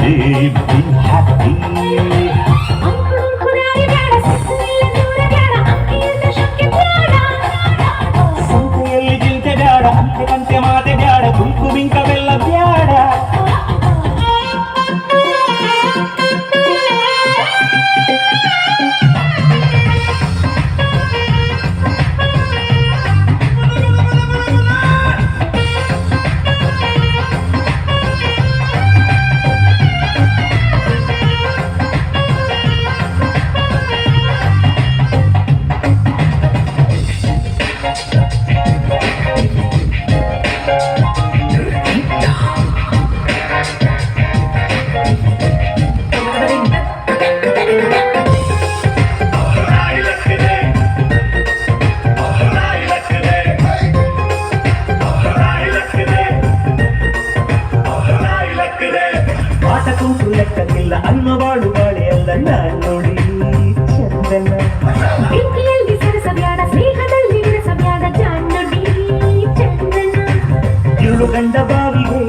baby, be happy. ಸಂತೆಯಲ್ಲಿ ಜಿಂತೆ ಬೇಡ ಅಂತೆ ಕಂತೆ ನಮ್ಮ ಬಾಳು ಬಾಳೆಯಲ್ಲ ನಾನು ನೋಡಿ. ಚಂದನ. ಇರುಳು ಕಂಡ ಬಾವಿಗೆ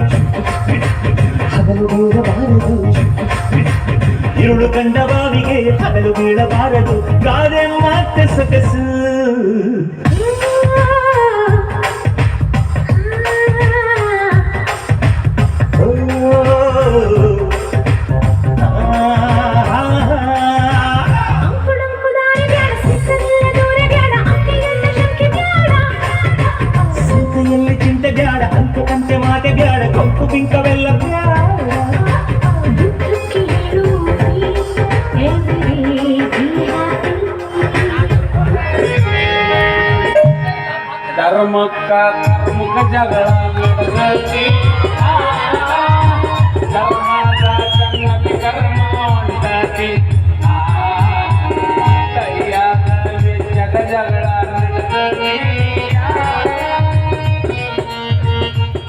ಹಗಲು ಬೀಳಬಾರದು. ಇರುಳು ಕಂಡ ಬಾವಿಗೆ ಹಗಲು ಬೀಳಬಾರದು. ಗಾದೆ ಮಾತೆ ಸೊಗಸು muka muka jagalan berhenti. Karma datang nanti karma mendati ah kaya kerja kejagalan